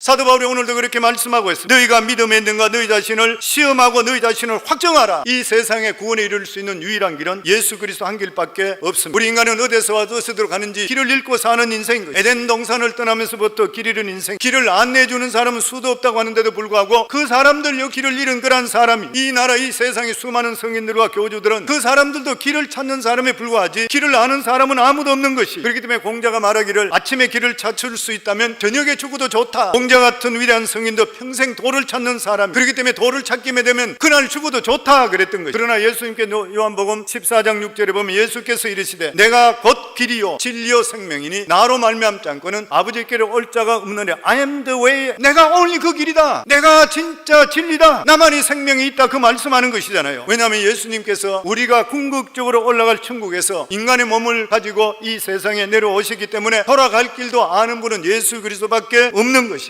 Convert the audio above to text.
사도 바울이 오늘도 그렇게 말씀하고 있습니다. 너희가 믿음에 있는가 너희 자신을 시험하고 너희 자신을 확정하라. 이 세상에 구원에 이를 수 있는 유일한 길은 예수 그리스도 한 길밖에 없습니다. 우리 인간은 어디서 와서 어디로 가는지 길을 잃고 사는 인생인 거예요. 에덴 동산을 떠나면서부터 길 잃은 인생. 길을 안내해 주는 사람은 수도 없다고 하는데도 불구하고 그 사람들요 길을 잃은 그런 사람이 이 나라 이 세상의 수많은 성인들과 교주들은 그 사람들도 길을 찾는 사람에 불과하지 길을 아는 사람은 아무도 없는 것이 그렇기 때문에 공자가 말하기를 아침에 길을 찾을 수 있다면 저녁에 죽어도 좋다 공자 같은 위대한 성인도 평생 도를 찾는 사람 그렇기 때문에 도를 찾기만 되면 그날 죽어도 좋다 그랬던 것이 그러나 예수님께 노- 요한복음 14장 6절에 보면 예수께서 이르시되 내가 곧 길이요 진리요 생명이니 나로 말미암지 않고는 아버지께로 올 자가 없느냐 I am the way. 내가 only 그 길이다. 내가 진짜 진리다. 나만이 생명이 있다. 그 말씀하는 것이잖아요. 왜냐하면 예수님께서 우리가 궁극적으로 올라갈 천국에서 인간의 몸을 가지고 이 세상에 내려오시기 때문에 돌아갈 길도 아는 분은 예수 그리스도밖에 없는 것이